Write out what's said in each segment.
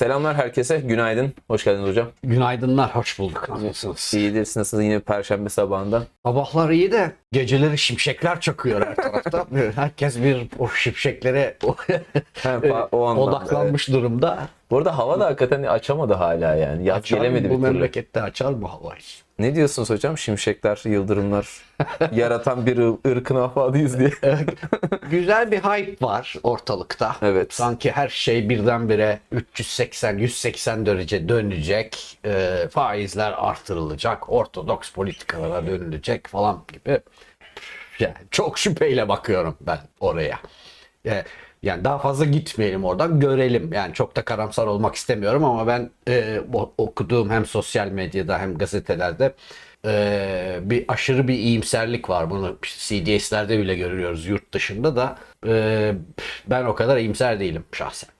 Selamlar herkese. Günaydın. Hoş geldiniz hocam. Günaydınlar, hoş bulduk. Nasılsınız? İyidir. Siz Nasılsınız? Yine bir perşembe sabahında. Sabahlar iyi de geceleri şimşekler çakıyor her tarafta. Herkes bir o şimşeklere Hem fa- o anlamda. odaklanmış durumda. Bu arada hava da hakikaten açamadı hala yani. Yaz Açar gelemedi bir bu türlü. memlekette açar mı havayı? Ne diyorsunuz hocam? Şimşekler, yıldırımlar yaratan bir ır- ırkın afadıyız diye. Güzel bir hype var ortalıkta. Evet. Sanki her şey birdenbire 380-180 derece dönecek. e, faizler artırılacak. Ortodoks politikalara dönülecek falan gibi. Yani çok şüpheyle bakıyorum ben oraya. E, Yani daha fazla gitmeyelim oradan görelim. Yani çok da karamsar olmak istemiyorum ama ben e, okuduğum hem sosyal medyada hem gazetelerde e, bir aşırı bir iyimserlik var. Bunu CDS'lerde bile görüyoruz yurt dışında da. E, ben o kadar iyimser değilim şahsen.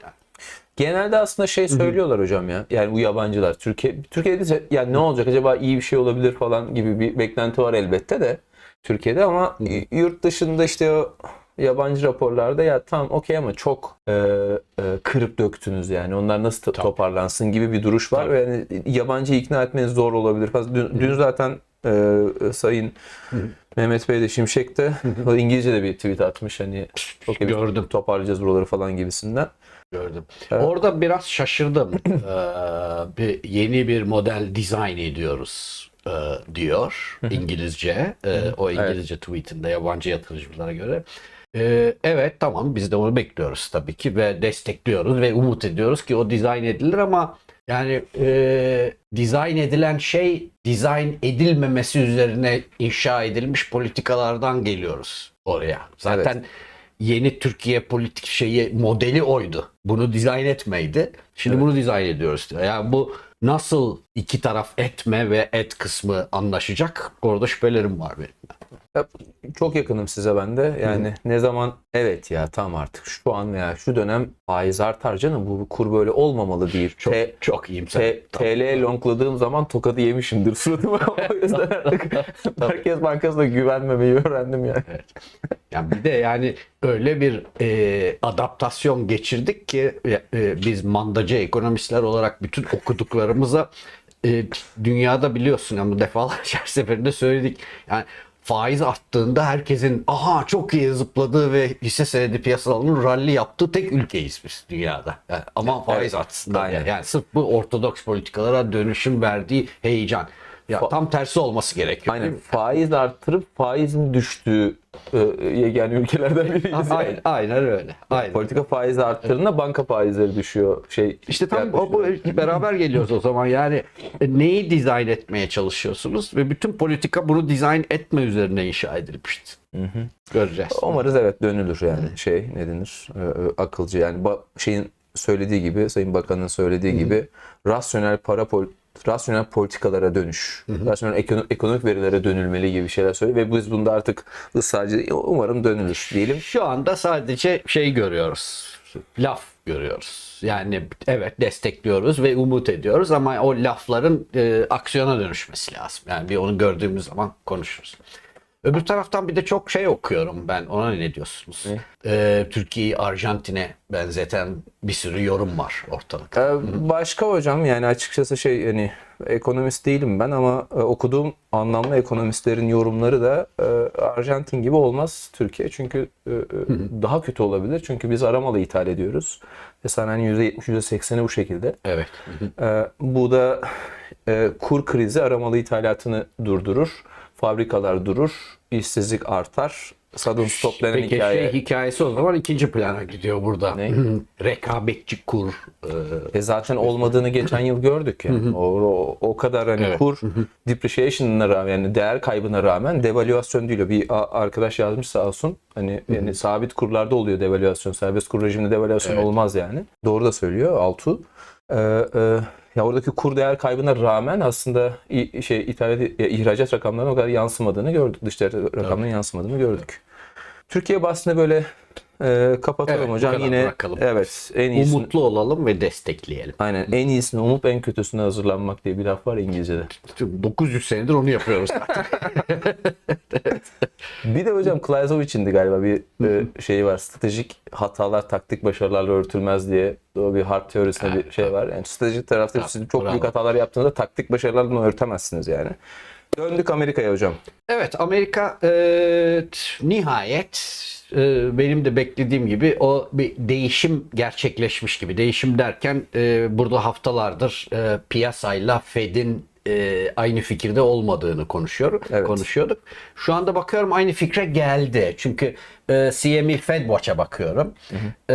Genelde aslında şey söylüyorlar hocam ya. Yani bu yabancılar. Türkiye Türkiye'de de yani ne olacak acaba iyi bir şey olabilir falan gibi bir beklenti var elbette de Türkiye'de ama yurt dışında işte o yabancı raporlarda ya tamam okey ama çok e, e, kırıp döktünüz yani. Onlar nasıl to- Tabii. toparlansın gibi bir duruş var ve yani yabancı ikna etmeniz zor olabilir. Dün, dün zaten e, Sayın Mehmet Bey de Şimşek de o İngilizce de bir tweet atmış hani okey biz Gördüm. toparlayacağız buraları falan gibisinden. Gördüm. Orada biraz şaşırdım. Ee, bir yeni bir model dizayn ediyoruz e, diyor İngilizce. Ee, o İngilizce tweetinde yabancı yatırımcılara göre. Ee, evet tamam biz de onu bekliyoruz tabii ki ve destekliyoruz ve umut ediyoruz ki o dizayn edilir ama yani e, dizayn edilen şey dizayn edilmemesi üzerine inşa edilmiş politikalardan geliyoruz oraya. Zaten yeni Türkiye politik şeyi modeli oydu. Bunu dizayn etmeydi. Şimdi bunu dizayn ediyoruz diyor. Yani bu nasıl iki taraf etme ve et kısmı anlaşacak? Orada şüphelerim var benim. Ya, çok yakınım size ben de. Yani ne zaman evet ya tam artık şu an veya şu dönem faiz artar canım bu kur böyle olmamalı deyip Çok T- çok iyiyim sen. T- TL longladığım zaman tokadı yemişimdir suratıma. o yüzden artık Merkez Bankası'na güvenmemeyi öğrendim yani. Yani bir de yani öyle bir e, adaptasyon geçirdik ki e, biz mandacı ekonomistler olarak bütün okuduklarımıza e, dünyada biliyorsun ama defalarca her seferinde söyledik. Yani faiz arttığında herkesin aha çok iyi zıpladığı ve hisse senedi piyasalarının rally yaptığı tek ülkeyiz biz dünyada. Yani aman faiz Evet, artsın. aynen. Yani sırf bu ortodoks politikalara dönüşüm verdiği heyecan. Ya tam tersi olması gerekiyor. Aynen faiz arttırıp faizin düştüğü e, yegane ülkelerden biriyiz. yani. Aynen, aynen öyle. Aynen. Politika faizi arttığında banka faizleri düşüyor. Şey İşte tam o, bu beraber geliyoruz o zaman. Yani e, neyi dizayn etmeye çalışıyorsunuz ve bütün politika bunu dizayn etme üzerine inşa edilmişti. Göreceğiz. Umarız evet dönülür yani şey ne denir e, e, akılcı yani ba- şeyin söylediği gibi Sayın Bakan'ın söylediği gibi rasyonel para pol rasyonel politikalara dönüş, rasyonel ekono- ekonomik verilere dönülmeli gibi şeyler söylüyor ve biz bunda artık ısrarcı umarım dönülür diyelim. Şu anda sadece şey görüyoruz. Laf görüyoruz. Yani evet destekliyoruz ve umut ediyoruz ama o lafların e, aksiyona dönüşmesi lazım. Yani bir onu gördüğümüz zaman konuşuruz. Öbür taraftan bir de çok şey okuyorum ben. Ona ne diyorsunuz? E, Türkiye'yi Arjantin'e benzeten bir sürü yorum var ortalıkta. Ee, Başka hocam yani açıkçası şey hani ekonomist değilim ben ama e, okuduğum anlamlı ekonomistlerin yorumları da e, Arjantin gibi olmaz Türkiye. Çünkü e, e, daha kötü olabilir. Çünkü biz aramalı ithal ediyoruz. Ve sanayinin %70 %80'i bu şekilde. Evet. Ee, bu da e, kur krizi aramalı ithalatını durdurur. Fabrikalar durur. işsizlik artar. Sudden stop denen Peki hikaye. şey hikayesi o zaman ikinci plana gidiyor burada. Ne? Rekabetçi kur. e, E zaten olmadığını geçen yıl gördük yani. o, o, o kadar hani Evet. kur depreciation'ına rağmen yani değer kaybına rağmen devalüasyon değil. Bir arkadaş yazmış sağ olsun. Hani yani sabit kurlarda oluyor devalüasyon. Serbest kur rejiminde devalüasyon Evet. olmaz yani. Doğru da söylüyor Altu. Ee, e, ya oradaki kur değer kaybına rağmen aslında şey ithalat ihracat rakamlarına o kadar yansımadığını gördük. Dış rakamlarının yansımadığını gördük. Türkiye bahsinde böyle e, kapatalım Evet, hocam. Yine bırakalım. evet en iyisini Umutlu olalım ve destekleyelim. Aynen en iyisini umup en kötüsüne hazırlanmak diye bir laf var İngilizce'de. 900 senedir onu yapıyoruz zaten. Bir de hocam Clausewitz'in de galiba bir e, şeyi var. Stratejik hatalar taktik başarılarla örtülmez diye o bir harp teorisinde bir şey var. Yani stratejik tarafta siz çok büyük hatalar yaptığınızda taktik başarılarla bunu örtemezsiniz yani. Döndük Amerika'ya hocam. Evet Amerika e, nihayet e, benim de beklediğim gibi o bir değişim gerçekleşmiş gibi. Değişim derken e, burada haftalardır e, piyasayla Fed'in e, aynı fikirde olmadığını konuşuyor, Evet. konuşuyorduk. Şu anda bakıyorum aynı fikre geldi. Çünkü e, CME Fed Watch'a bakıyorum. E,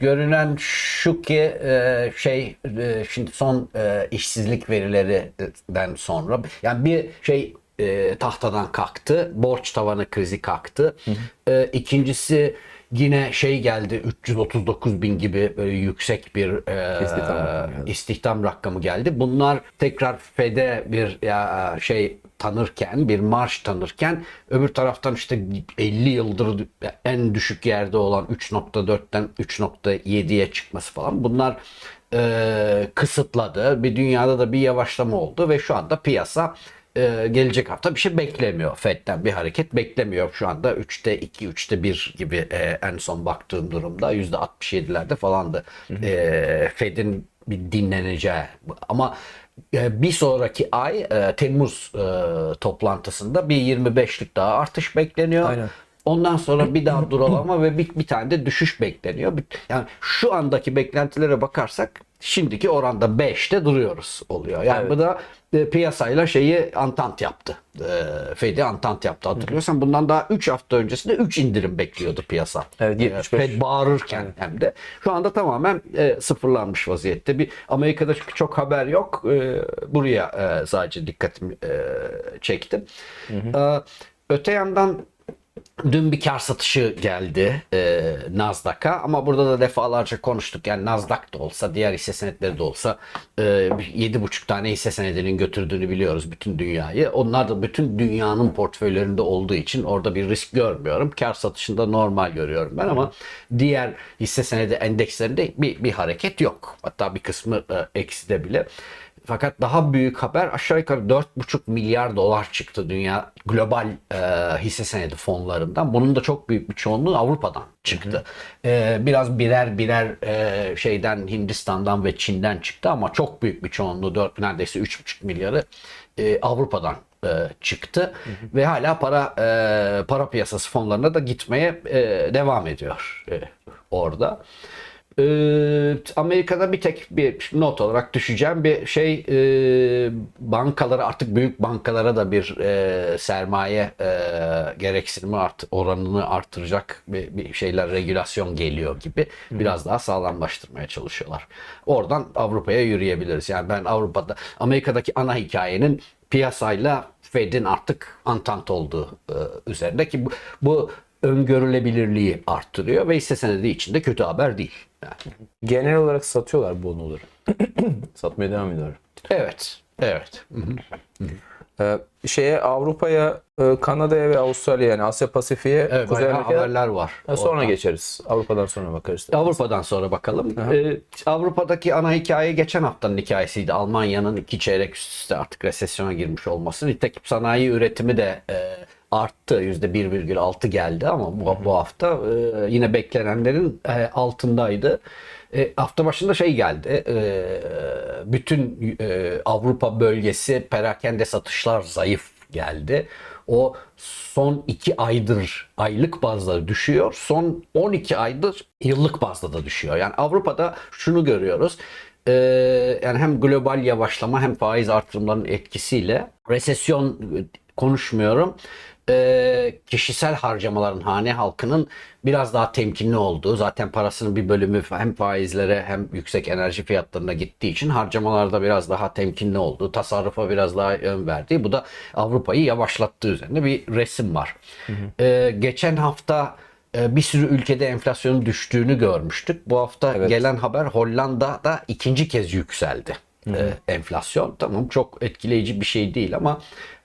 görünen şu ki e, şey e, şimdi son e, işsizlik verilerinden sonra yani bir şey e, tahtadan kalktı. Borç tavanı krizi kalktı. E, ikincisi yine şey geldi 339 bin gibi böyle yüksek bir e, İstihdam rakamı geldi. istihdam rakamı geldi. Bunlar tekrar FED'e bir ya şey tanırken, bir marş tanırken öbür taraftan işte 50 yıldır en düşük yerde olan 3.4'ten 3.7'ye çıkması falan. Bunlar e, kısıtladı. Bir dünyada da bir yavaşlama oldu ve şu anda piyasa e, gelecek hafta bir şey beklemiyor. Fed'den bir hareket beklemiyor. Şu anda 3'te 2, 3'te 1 gibi e, en son baktığım durumda %67'lerde falandı. E, Fed'in bir dinleneceği ama e, bir sonraki ay e, Temmuz e, toplantısında bir 25'lik daha artış bekleniyor. Aynen. Ondan sonra bir daha duralama ve bir, bir tane de düşüş bekleniyor. Yani şu andaki beklentilere bakarsak şimdiki oranda 5'te duruyoruz oluyor. Yani Evet. bu da e, piyasayla şeyi antant yaptı. E, Fed'i antant yaptı hatırlıyorsan. Bundan daha 3 hafta öncesinde 3 indirim bekliyordu piyasa. Evet, E, 75. Fed bağırırken hem de. Şu anda tamamen e, sıfırlanmış vaziyette. Bir Amerika'da çünkü çok haber yok. E, buraya e, sadece dikkatimi e, çektim. E, öte yandan Dün bir kar satışı geldi e, Nasdaq'a ama burada da defalarca konuştuk. Yani Nasdaq da olsa diğer hisse senetleri de olsa e, 7,5 tane hisse senedinin götürdüğünü biliyoruz bütün dünyayı. Onlar da bütün dünyanın portföylerinde olduğu için orada bir risk görmüyorum. Kar satışında normal görüyorum ben ama diğer hisse senedi endekslerinde bir, bir hareket yok. Hatta bir kısmı e, ekside bile. Fakat daha büyük haber aşağı yukarı 4,5 milyar dolar çıktı dünya global e, hisse senedi fonlarından. Bunun da çok büyük bir çoğunluğu Avrupa'dan çıktı. E, biraz birer birer e, şeyden Hindistan'dan ve Çin'den çıktı ama çok büyük bir çoğunluğu 4 neredeyse 3,5 milyarı e, Avrupa'dan e, çıktı ve hala para e, para piyasası fonlarına da gitmeye e, devam ediyor e, orada. Ee, Amerika'da bir tek bir not olarak düşeceğim bir şey e, bankalara artık büyük bankalara da bir e, sermaye e, gereksinimi art, oranını artıracak bir, bir şeyler regülasyon geliyor gibi biraz daha sağlamlaştırmaya çalışıyorlar. Oradan Avrupa'ya yürüyebiliriz. Yani ben Avrupa'da Amerika'daki ana hikayenin piyasayla Fed'in artık antant olduğu e, üzerinde ki bu, bu öngörülebilirliği arttırıyor ve hisse senedi için de kötü haber değil. Yani. Genel olarak satıyorlar bonoları. Satmaya devam ediyorlar. Evet. Evet. Ee, şeye Avrupa'ya, e, Kanada'ya ve Avustralya'ya yani Asya Pasifik'e, Evet, Kuzey bayağı Amerika'ya haberler var. Ha, sonra orada. E, arttı. %1,6 geldi ama bu, bu hafta e, yine beklenenlerin e, altındaydı. E, hafta başında şey geldi. E, bütün e, Avrupa bölgesi perakende satışlar zayıf geldi. O son 2 aydır aylık bazda düşüyor. Son 12 aydır yıllık bazda da düşüyor. Yani Avrupa'da şunu görüyoruz. Ee, yani hem global yavaşlama hem faiz artırımlarının etkisiyle resesyon konuşmuyorum. Ee, kişisel harcamaların hane halkının biraz daha temkinli olduğu zaten parasının bir bölümü hem faizlere hem yüksek enerji fiyatlarına gittiği için harcamalarda biraz daha temkinli olduğu, tasarrufa biraz daha ön verdiği bu da Avrupa'yı yavaşlattığı üzerine bir resim var. Ee, geçen hafta e, bir sürü ülkede enflasyonun düştüğünü görmüştük. Bu hafta Evet. gelen haber Hollanda'da ikinci kez yükseldi. e, enflasyon. Tamam çok etkileyici bir şey değil ama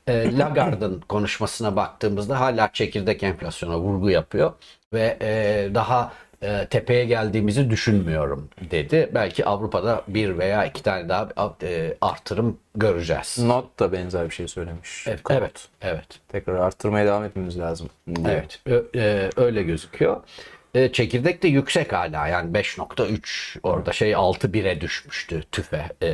e, Lagarde'ın konuşmasına baktığımızda hala çekirdek enflasyona vurgu yapıyor ve e, daha e, tepeye geldiğimizi düşünmüyorum dedi. Belki Avrupa'da bir veya iki tane daha e, artırım göreceğiz. Not da benzer bir şey söylemiş. Evet, evet, evet. Tekrar arttırmaya devam etmemiz lazım. Evet, ö- e, öyle gözüküyor. E, çekirdek de yüksek hala yani 5.3 orada şey 6.1'e düşmüştü tüfe e,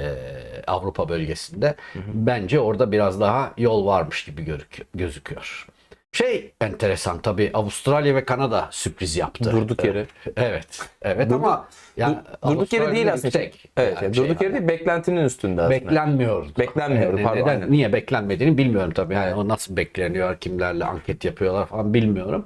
Avrupa bölgesinde. Bence orada biraz daha yol varmış gibi görük- gözüküyor. Şey enteresan tabii Avustralya ve Kanada sürpriz yaptı. Durduk yere. Evet. Evet ama yani Durduk yere değil aslında. yüksek. Evet, Yani durduk şey- yere değil, beklentinin üstünde aslında. Beklenmiyordu. Beklenmiyordu, Ne- pardon, Neden, aynen. niye beklenmediğini bilmiyorum tabii. Yani o nasıl bekleniyor, kimlerle anket yapıyorlar falan bilmiyorum.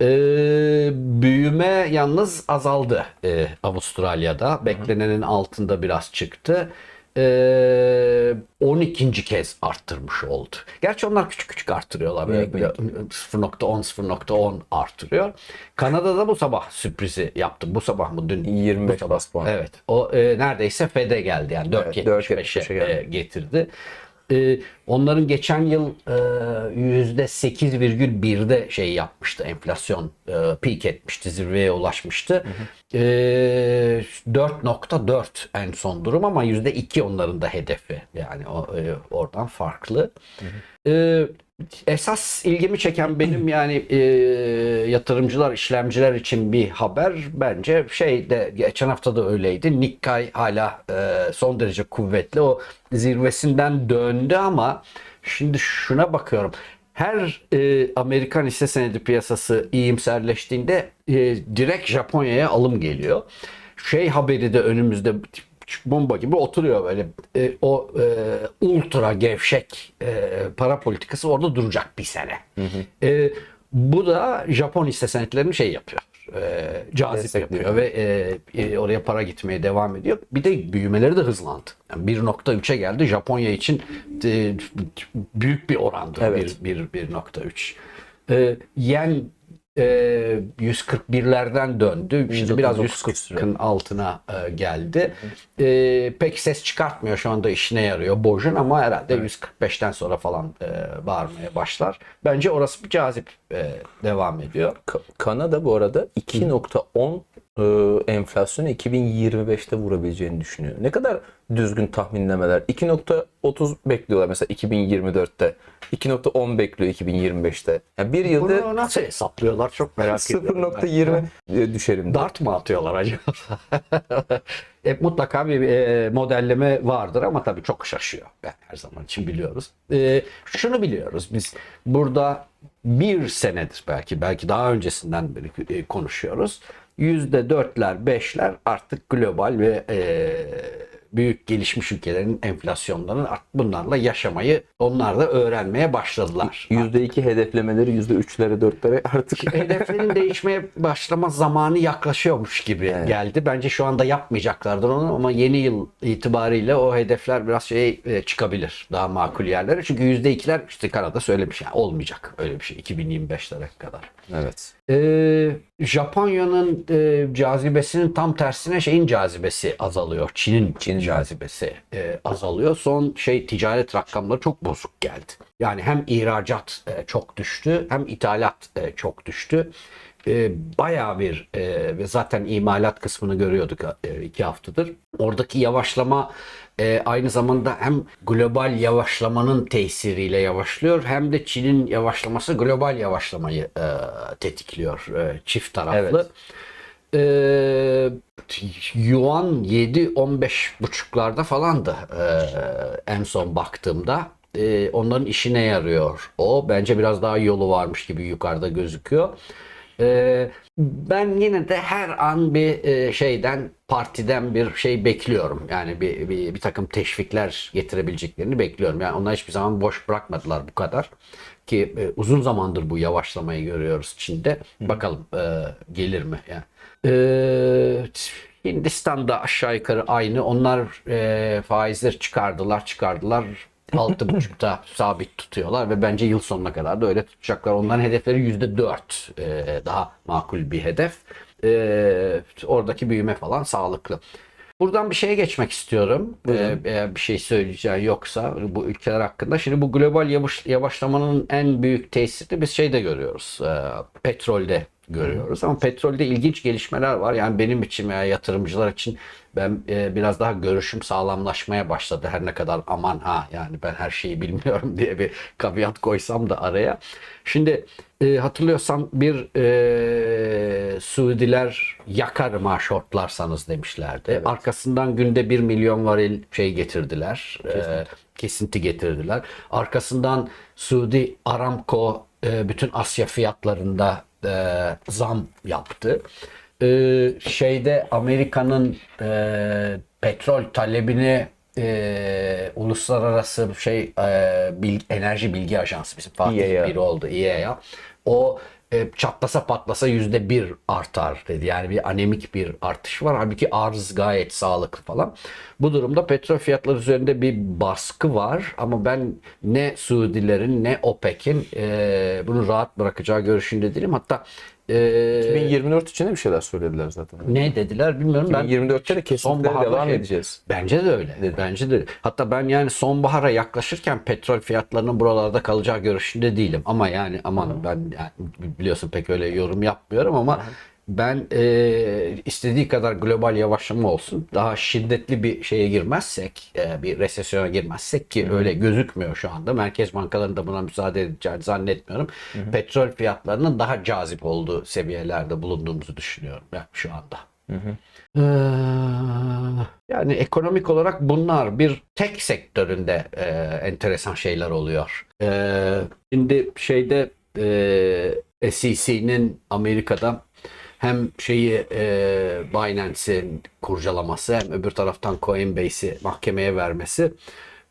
Ee, büyüme yalnız azaldı ee, Avustralya'da. Beklenenin altında biraz çıktı. Ee, 12. kez arttırmış oldu. Gerçi onlar küçük küçük arttırıyorlar. Böyle, böyle 0.10 0.10 artırıyor. Kanada'da bu sabah sürprizi yaptım. Bu sabah mı dün? 25 Bu sabah. bas puan. Evet. O e, neredeyse FED'e geldi. Yani 4.75'e 4.75'e geldi. e, getirdi. E, onların geçen yıl e, %8,1'de şey yapmıştı enflasyon e, peak etmişti zirveye ulaşmıştı. E, 4.4 en son durum ama %2 onların da hedefi yani o, e, oradan farklı. E, esas ilgimi çeken benim yani e, yatırımcılar, işlemciler için bir haber bence şey de geçen hafta da öyleydi. Nikkei hala e, son derece kuvvetli. O zirvesinden döndü ama şimdi şuna bakıyorum. Her e, Amerikan hisse senedi piyasası iyimserleştiğinde e, direkt Japonya'ya alım geliyor. Şey haberi de önümüzde bomba gibi oturuyor böyle. E, o e, ultra gevşek e, para politikası orada duracak bir sene. E, bu da Japon hisse senetlerini şey yapıyor. E, cazip yapıyor ve e, e, oraya para gitmeye devam ediyor. Bir de büyümeleri de hızlandı. Yani 1.3'e geldi. Japonya için e, büyük bir orandı. Evet. Bir, bir, 1.3. E, yen e, 141'lerden döndü. Şimdi biraz 139 küsür. 140'ın altına e, geldi. E, pek ses çıkartmıyor şu anda işine yarıyor Bojun ama herhalde 145'ten sonra falan e, bağırmaya başlar. Bence orası bir cazip e, devam ediyor. Ka- Kanada bu arada 2.10 e, enflasyonu 2025'te vurabileceğini düşünüyor. Ne kadar düzgün tahminlemeler. 2.30 bekliyorlar mesela 2024'te. 2.10 bekliyor 2025'te. Yani bir yılda Bunu nasıl hesaplıyorlar çok merak ediyorum. 0.20 e, düşerim. Dart mı atıyorlar acaba? e, mutlaka bir e, modelleme vardır ama tabii çok şaşıyor. Yani her zaman için biliyoruz. E, şunu biliyoruz biz burada bir senedir belki belki daha öncesinden beri e, konuşuyoruz. Yüzde dörtler, beşler artık global ve e, büyük gelişmiş ülkelerin enflasyonlarının artık bunlarla yaşamayı onlar da öğrenmeye başladılar. %2 hedeflemeleri %3'lere 4'lere artık hedeflerin değişmeye başlama zamanı yaklaşıyormuş gibi geldi. Bence şu anda yapmayacaklardır onu ama yeni yıl itibariyle o hedefler biraz şey e, çıkabilir. Daha makul yerlere. Çünkü %2'ler işte Kanada söylemiş yani olmayacak öyle bir şey 2025'lere kadar. evet. Ee, Japonya'nın e, cazibesinin tam tersine şeyin cazibesi azalıyor. Çin'in Çin'in cazibesi e, azalıyor. Son şey ticaret rakamları çok bozuk geldi. Yani hem ihracat e, çok düştü hem ithalat e, çok düştü. E, bayağı bir e, ve zaten imalat kısmını görüyorduk e, iki haftadır. Oradaki yavaşlama e, aynı zamanda hem global yavaşlamanın tesiriyle yavaşlıyor hem de Çin'in yavaşlaması global yavaşlamayı e, tetikliyor e, çift taraflı. E, Yuan 7-15 buçuklarda falandı e, en son baktığımda. E, onların işine yarıyor o. Bence biraz daha yolu varmış gibi yukarıda gözüküyor. Ee, ben yine de her an bir e, şeyden partiden bir şey bekliyorum. Yani bir, bir, bir takım teşvikler getirebileceklerini bekliyorum. Yani onlar hiçbir zaman boş bırakmadılar bu kadar. Ki e, uzun zamandır bu yavaşlamayı görüyoruz Çin'de. Bakalım e, gelir mi? Yani. Ee, Hindistan'da aşağı yukarı aynı. Onlar e, faizleri çıkardılar, çıkardılar. Altı buçukta sabit tutuyorlar ve bence yıl sonuna kadar da öyle tutacaklar. Onların hedefleri yüzde dört. Ee, daha makul bir hedef. Ee, oradaki büyüme falan sağlıklı. Buradan bir şeye geçmek istiyorum. Ee, eğer bir şey söyleyeceğin yoksa bu ülkeler hakkında. Şimdi bu global yavaş, yavaşlamanın en büyük tesirini biz şeyde görüyoruz. Ee, petrolde görüyoruz. Ama petrolde ilginç gelişmeler var. Yani benim için veya yatırımcılar için ben e, biraz daha görüşüm sağlamlaşmaya başladı. Her ne kadar aman ha yani ben her şeyi bilmiyorum diye bir caveat koysam da araya. Şimdi e, hatırlıyorsan bir e, Suudiler yakarım ha şortlarsanız demişlerdi. Arkasından günde 1 milyon varil şey getirdiler. e, kesinti getirdiler. Arkasından Suudi Aramco e, bütün Asya fiyatlarında e, zam yaptı. E, şeyde Amerika'nın e, petrol talebini e, uluslararası şey e, bil- enerji bilgi ajansı bizim Fatih biri oldu EIA. O e, çatlasa patlasa yüzde bir artar dedi. Yani bir anemik bir artış var. Halbuki arz gayet sağlıklı falan. Bu durumda petrol fiyatları üzerinde bir baskı var. Ama ben ne Suudilerin ne OPEC'in e, bunu rahat bırakacağı görüşünde değilim. Hatta e, 2024 için de bir şeyler söylediler zaten. ne dediler bilmiyorum. Ben 2024'te de kesinlikle devam şey- edeceğiz. Bence de öyle. Bence de. öyle. Hatta ben yani sonbahara yaklaşırken petrol fiyatlarının buralarda kalacağı görüşünde değilim. Ama yani aman ben yani biliyorsun pek öyle yorum yapmıyorum ama ben e, istediği kadar global yavaşlama olsun daha şiddetli bir şeye girmezsek e, bir resesyona girmezsek ki öyle gözükmüyor şu anda merkez bankalarının da buna müsaade edeceğini zannetmiyorum. Petrol fiyatlarının daha cazip olduğu seviyelerde bulunduğumuzu düşünüyorum ben şu anda. Ee, yani ekonomik olarak bunlar bir tek sektöründe e, enteresan şeyler oluyor. Ee, şimdi şeyde e, SEC'nin Amerika'da hem şeyi e, Binance'in kurcalaması hem öbür taraftan Coinbase'i mahkemeye vermesi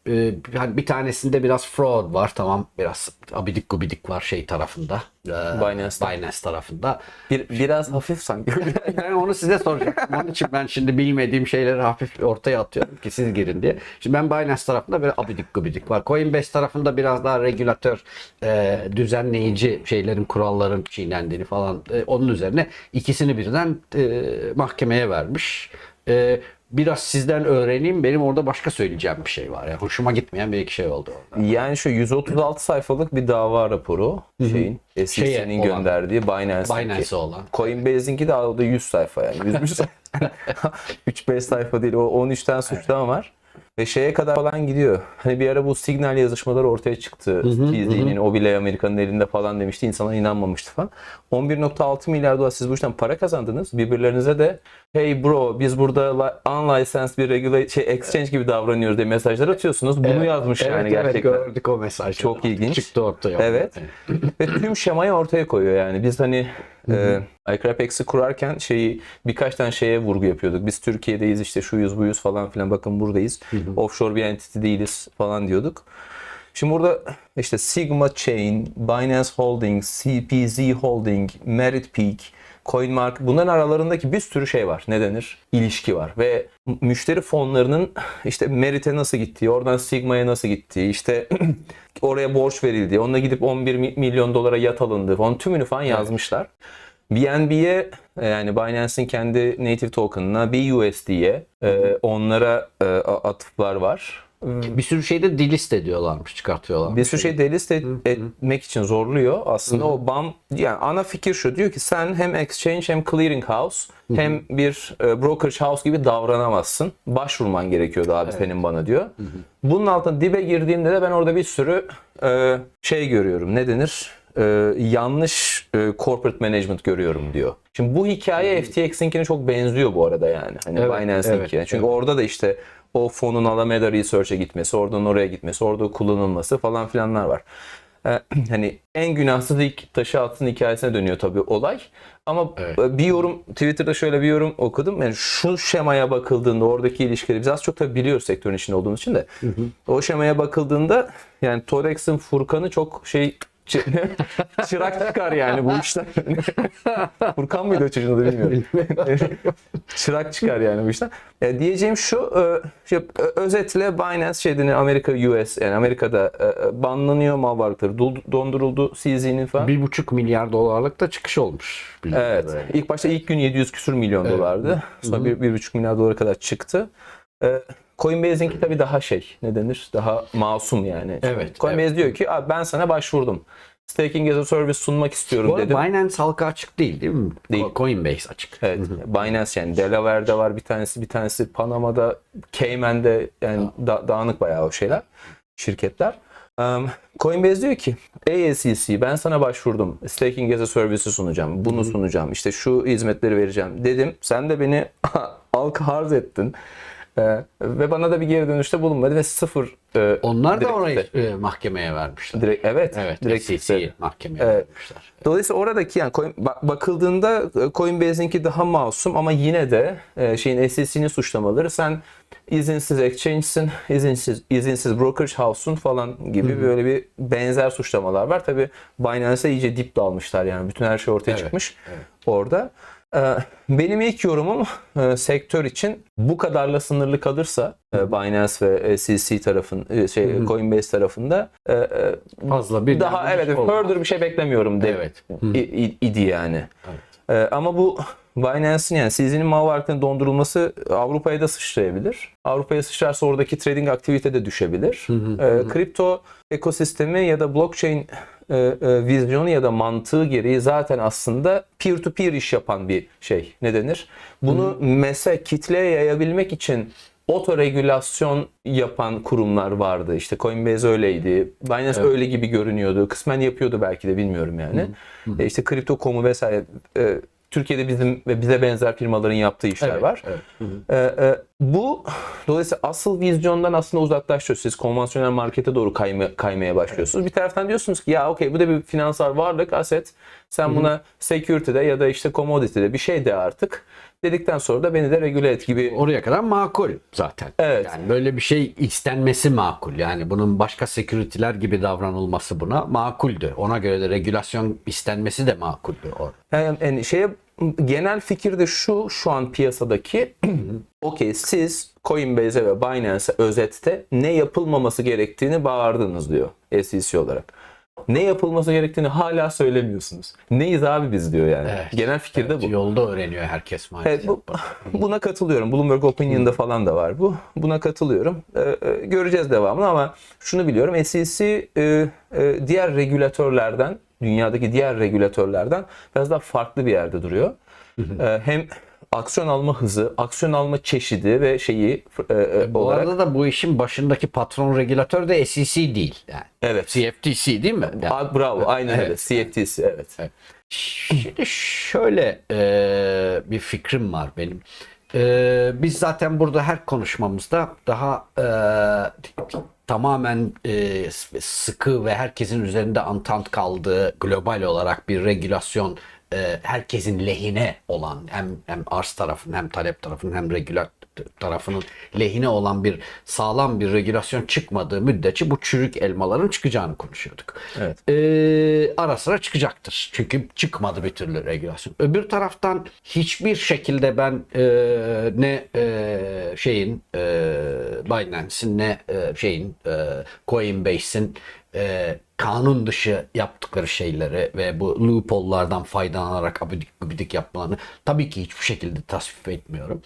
e, yani bir tanesinde biraz fraud var tamam biraz abidik gubidik var şey tarafında e, Binance'da. Binance tarafında Bir, biraz hafif sanki. yani onu size soracaktım. Onun için ben şimdi bilmediğim şeyleri hafif ortaya atıyorum ki siz girin diye. Şimdi ben Binance tarafında böyle abidik gubidik var. Coinbase tarafında biraz daha regülatör, e, düzenleyici şeylerin, kuralların çiğnendiğini falan e, onun üzerine ikisini birden e, mahkemeye vermiş. E, biraz sizden öğreneyim. Benim orada başka söyleyeceğim bir şey var. Yani hoşuma gitmeyen bir iki şey oldu orada. Yani şu 136 sayfalık bir dava raporu şeyin SEC'nin olan. gönderdiği Binance'deki. Binance'e olan. Coinbase'inki de aldı 100 sayfa yani. 100 sayfa. 3-5 sayfa değil. O 13'ten suçlama var. Ve şeye kadar falan gidiyor. Hani bir ara bu signal yazışmaları ortaya çıktı. TZ'nin o bile Amerika'nın elinde falan demişti. İnsanlar inanmamıştı falan. 11.6 milyar dolar siz bu işten para kazandınız. Birbirlerinize de hey bro biz burada li- unlicensed bir regulate şey exchange gibi davranıyoruz diye mesajlar atıyorsunuz. Bunu yazmış yani evet, gerçekten. Evet gördük o mesajı. Çok ilginç. Çıktı ortaya. Evet. Ve tüm şemayı ortaya koyuyor yani. Biz hani e, iCrapX'i kurarken şeyi birkaç tane şeye vurgu yapıyorduk. Biz Türkiye'deyiz işte şuyuz buyuz falan filan bakın buradayız. Offshore bir entity değiliz falan diyorduk. Şimdi burada işte Sigma Chain, Binance Holding, CPZ Holding, Merit Peak, CoinMark bunların aralarındaki bir sürü şey var. Ne denir? İlişki var ve müşteri fonlarının işte Merit'e nasıl gittiği, oradan Sigma'ya nasıl gittiği, işte oraya borç verildiği, onunla gidip 11 mi- milyon dolara yat alındığı falan tümünü falan yazmışlar. BNB'ye yani Binance'in kendi native token'ına BUSD'ye e, onlara e, atıflar var. Bir sürü şeyde delist ediyorlarmış, çıkartıyorlar. Bir sürü şey delist et- etmek için zorluyor. Aslında o BAM yani ana fikir şu diyor ki sen hem exchange hem clearing house hem bir e, brokerage house gibi davranamazsın. Başvurman gerekiyordu abi senin bana diyor. Bunun altına dibe girdiğimde de ben orada bir sürü e, şey görüyorum. Ne denir? E, yanlış e, corporate management görüyorum diyor. Şimdi bu hikaye FTX'inkine çok benziyor bu arada yani. Hani Evet, Binance'inkine. evet, Çünkü evet. orada da işte o fonun Alameda Research'e gitmesi, oradan oraya gitmesi, orada kullanılması falan filanlar var. Ee, hani en günahsız ilk taşı atsın hikayesine dönüyor tabii olay. Ama Evet. bir yorum Twitter'da şöyle bir yorum okudum. Yani şu şemaya bakıldığında oradaki ilişkileri biz az çok tabii biliyoruz sektörün içinde olduğumuz için de. O şemaya bakıldığında yani Torex'in Furkan'ı çok şey Çırak çıkar yani bu işten. Furkan mıydı o çocuğun adı bilmiyorum. Çırak çıkar yani bu işten. Ya diyeceğim şu, e, şey, ö- özetle Binance şeyden Amerika US yani Amerika'da e, e, banlanıyor mal varlıkları donduruldu CZ'nin falan. Bir buçuk milyar dolarlık da çıkış olmuş. Evet. kadarıyla. İlk başta ilk gün 700 küsür milyon dolardı. Sonra bir, bir buçuk milyar dolara kadar çıktı. Coinbase'inki tabii daha şey ne denir? Daha masum yani. Evet, Coinbase evet. diyor ki Abi ben sana başvurdum. Staking as a service sunmak istiyorum Bu dedim. Binance halka açık değil değil mi? Değil. Coinbase açık. Evet. Binance yani Delaware'de var bir tanesi, bir tanesi Panama'da, Cayman'de yani da- dağınık bayağı o şeyler, şirketler. Um, Coinbase diyor ki ASEC ben sana başvurdum. Staking as a service'i sunacağım. Bunu sunacağım. İşte şu hizmetleri vereceğim dedim. Sen de beni halka harz ettin. Ee, ve bana da bir geri dönüşte bulunmadı ve sıfır e, Onlar da orayı e, mahkemeye vermişler. direkt evet, Evet, direkt SEC'yi mahkemeye Evet. vermişler. Dolayısıyla oradaki yani coin- bak- bakıldığında e, Coinbase'inki daha masum ama yine de e, şeyin SEC'nin suçlamaları sen izinsiz exchange'sin, izinsiz izinsiz brokerage house'un falan gibi böyle bir benzer suçlamalar var. Tabi Binance'e iyice dip dalmışlar yani bütün her şey ortaya Evet, çıkmış orada. E, Benim ilk yorumum e, sektör için bu kadarla sınırlı kalırsa e, Binance ve SEC tarafın e, şey Coinbase tarafında Fazla bir daha evet further bir şey beklemiyorum de, Evet. idi yani. Ee, ama bu Binance'in yani CZ'nin mal varlıklarının dondurulması Avrupa'ya da sıçrayabilir. Avrupa'ya sıçrarsa oradaki trading aktivite de düşebilir. Ee, kripto ekosistemi ya da blockchain e, e, vizyonu ya da mantığı gereği zaten aslında peer to peer iş yapan bir şey. Ne denir? Bunu mese kitleye yayabilmek için otoregülasyon yapan kurumlar vardı. İşte Coinbase öyleydi. Binance öyle gibi görünüyordu. Kısmen yapıyordu belki de bilmiyorum yani. E işte Crypto.com'u vesaire e, Türkiye'de bizim ve bize benzer firmaların yaptığı işler Evet, var. evet. E, e, bu dolayısıyla asıl vizyondan aslında uzaklaşıyorsunuz. Siz konvansiyonel markete doğru kayma, kaymaya başlıyorsunuz. Bir taraftan diyorsunuz ki ya okey bu da bir finansal varlık, aset. Sen buna security'de ya da işte commodity'de bir şey de artık. Dedikten sonra da beni de regüle et gibi Oraya kadar makul zaten. Evet. Yani böyle bir şey istenmesi makul. Yani bunun başka security'ler gibi davranılması buna makuldü. Ona göre de regülasyon istenmesi de makuldü. Yani, yani şeye genel fikir de şu şu an piyasadaki okey siz Coinbase'e ve Binance'e özette ne yapılmaması gerektiğini bağırdınız diyor SEC olarak. Ne yapılması gerektiğini hala söylemiyorsunuz. Neyiz abi biz diyor yani. Evet. Genel fikir de bu. Yolda öğreniyor herkes maalesef. Evet, bu, buna katılıyorum. Bloomberg Opinion'da falan da var bu. Buna katılıyorum. Ee, e, göreceğiz devamını ama şunu biliyorum. SEC e, e, diğer regülatörlerden, dünyadaki diğer regülatörlerden biraz daha farklı bir yerde duruyor. Ee, hem aksiyon alma hızı, aksiyon alma çeşidi ve şeyi e, e, Bu olarak arada da bu işin başındaki patron regülatör de SEC değil. Yani evet. CFTC değil mi? Yani, Aa, bravo. Aynen öyle. CFTC evet. Şimdi şöyle e, bir fikrim var benim. E, biz zaten burada her konuşmamızda daha e, tamamen e, sıkı ve herkesin üzerinde antant kaldığı global olarak bir regülasyon e, herkesin lehine olan hem hem arz tarafının hem talep tarafının hem regülat tarafının lehine olan bir sağlam bir regülasyon çıkmadığı müddetçe bu çürük elmaların çıkacağını konuşuyorduk. Evet. Ee, ara sıra çıkacaktır. Çünkü çıkmadı bir türlü regülasyon. Öbür taraftan hiçbir şekilde ben e, ne e, şeyin e, Binance'in ne e, şeyin e, Coinbase'in e, kanun dışı yaptıkları şeyleri ve bu loophole'lardan faydalanarak abidik gubidik yapmalarını tabii ki hiçbir şekilde tasvip etmiyorum.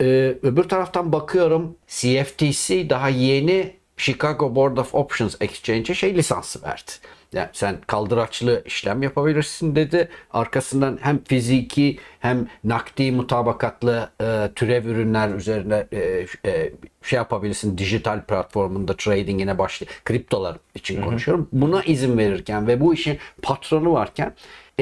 Ee, öbür taraftan bakıyorum CFTC daha yeni Chicago Board of Options Exchange'e şey lisansı verdi. Yani sen kaldıraçlı işlem yapabilirsin dedi. Arkasından hem fiziki hem nakdi mutabakatlı e, türev ürünler üzerine e, e, şey yapabilirsin. Dijital platformunda tradingine başlı kriptolar için konuşuyorum. Buna izin verirken ve bu işin patronu varken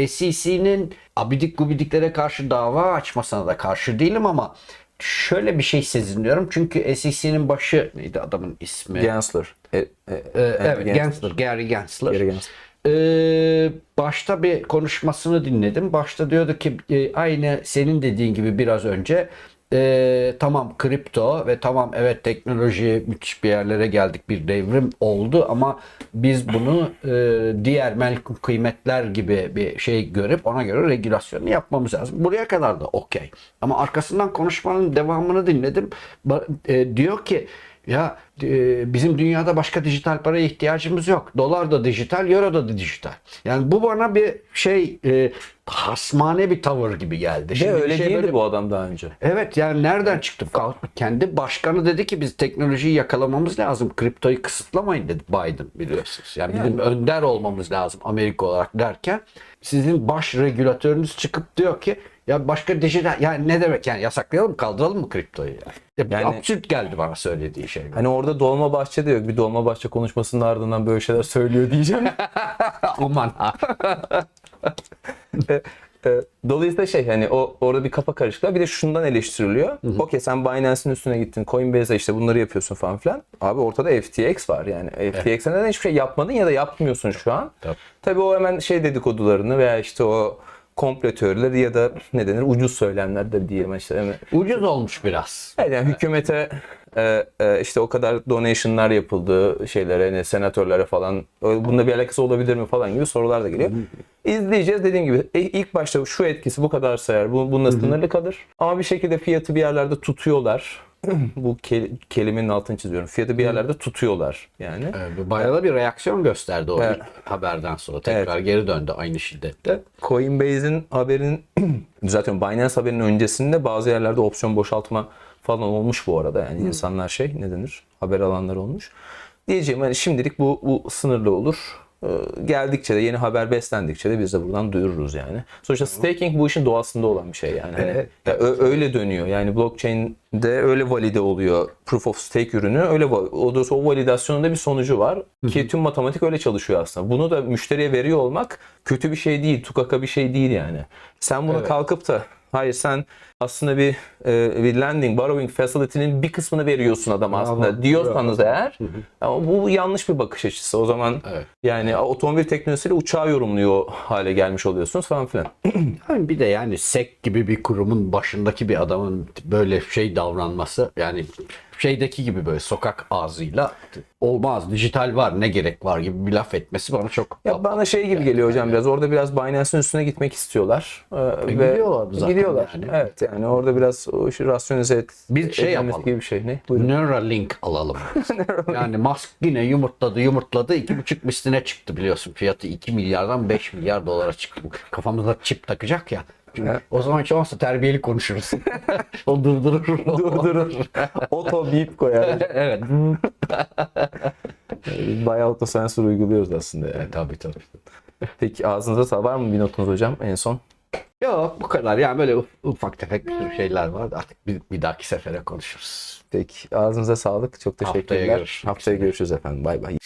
SEC'nin abidik gubidiklere karşı dava açmasına da karşı değilim ama şöyle bir şey seziniyorum. Çünkü SEC'nin başı neydi adamın ismi? Gensler. E, e, Ee, evet, Gensler. Gensler, Gary Gensler. Gary Gensler. Ee, başta bir konuşmasını dinledim. Başta diyordu ki e, aynı senin dediğin gibi biraz önce e, tamam kripto ve tamam evet teknoloji müthiş bir yerlere geldik bir devrim oldu ama biz bunu e, diğer melkum kıymetler gibi bir şey görüp ona göre regülasyonu yapmamız lazım. Buraya kadar da okey. Ama arkasından konuşmanın devamını dinledim. E, diyor ki ya e, bizim dünyada başka dijital paraya ihtiyacımız yok. Dolar da dijital, euro da dijital. Yani bu bana bir şey e, hasmane bir tavır gibi geldi. Ve Şimdi bir öyle şey değildi böyle- bu adam daha önce. Evet yani nereden çıktı? Kendi başkanı dedi ki biz teknolojiyi yakalamamız lazım. Kriptoyu kısıtlamayın dedi Biden biliyorsunuz. Yani bizim önder olmamız lazım Amerika olarak derken sizin baş regülatörünüz çıkıp diyor ki ya başka dijital yani ne demek yani yasaklayalım mı kaldıralım mı kriptoyu yani? Ya Yani- absürt geldi bana söylediği şey. Hani orada Dolmabahçe de yok. Bir Dolmabahçe konuşmasının ardından böyle şeyler söylüyor diyeceğim. Aman. E, Dolayısıyla şey hani o orada bir kafa karışıklığı. Bir de şundan eleştiriliyor. Okey sen Binance'in üstüne gittin. Coinbase'e işte bunları yapıyorsun falan filan. Abi ortada FTX var yani. FTX'e neden hiçbir şey yapmadın ya da yapmıyorsun şu an. Tabii. Tabii o hemen şey dedikodularını veya işte o komplo teorileri ya da ne denir ucuz söylemler de diyelim işte. Yani, Ucuz olmuş biraz. Evet, yani hükümete e, e, işte o kadar donationlar yapıldı şeylere, hani senatörlere falan. Bunda bir alakası olabilir mi falan gibi sorular da geliyor. İzleyeceğiz dediğim gibi. E, ilk başta şu etkisi bu kadar sayar. Bu, bununla sınırlı kalır. Ama bir şekilde fiyatı bir yerlerde tutuyorlar. bu ke- kelimenin altını çiziyorum. Fiyatı bir yerlerde tutuyorlar yani. Ee, Bayağı da bir reaksiyon gösterdi o Evet. ilk haberden sonra. Tekrar geri döndü aynı şiddette. Coinbase'in haberin zaten Binance haberinin öncesinde bazı yerlerde opsiyon boşaltma falan olmuş bu arada. Yani insanlar şey ne denir? Haber alanlar olmuş. Diyeceğim hani şimdilik bu, bu sınırlı olur. Ee, Geldikçe de yeni haber beslendikçe de biz de buradan duyururuz yani. Sonuçta staking bu işin doğasında olan bir şey yani. Hani Evet. ya öyle dönüyor. Yani blockchain'de öyle valide oluyor. Proof of stake ürünü öyle o da o validasyonun da bir sonucu var. Ki tüm matematik öyle çalışıyor aslında. Bunu da müşteriye veriyor olmak kötü bir şey değil. Tukaka bir şey değil yani. Sen bunu Evet. kalkıp da hayır sen aslında bir e, bir lending, borrowing facility'nin bir kısmını veriyorsun adam aslında Ama- diyorsanız eğer ama bu yanlış bir bakış açısı. O zaman Evet. yani otomobil teknolojisiyle uçağı yorumluyor hale gelmiş oluyorsunuz falan filan. Yani bir de yani SEC gibi bir kurumun başındaki bir adamın böyle şey davranması yani şeydeki gibi böyle sokak ağzıyla olmaz dijital var ne gerek var gibi bir laf etmesi bana çok Ya bana şey gibi geliyor hocam biraz. Orada biraz Binance'ın üstüne gitmek istiyorlar. Ee, ve gidiyorlar zaten Gidiyorlar. yani. Evet yani orada biraz o işi rasyonize et. Bir şey yapalım. gibi bir şey. Ne? Buyurun. Neuralink alalım. yani Musk yine yumurtladı yumurtladı iki buçuk misline çıktı biliyorsun fiyatı 2 milyardan 5 milyar dolara çıktı. Kafamıza çip takacak ya. Evet. O zaman hiç olmazsa terbiyeli konuşuruz. o durdurur. Durdurur. Oto bip koyar. evet. Bayağı otosensör uyguluyoruz aslında yani. tabii tabii. Peki ağzınıza sağ var mı bir notunuz hocam en son? Yok bu kadar. Yani böyle uf- ufak tefek bir sürü şeyler var. Artık bir, bir dahaki sefere konuşuruz. Peki ağzınıza sağlık. Çok Haftaya teşekkürler. Haftaya üzere. görüşürüz efendim. Bay bay.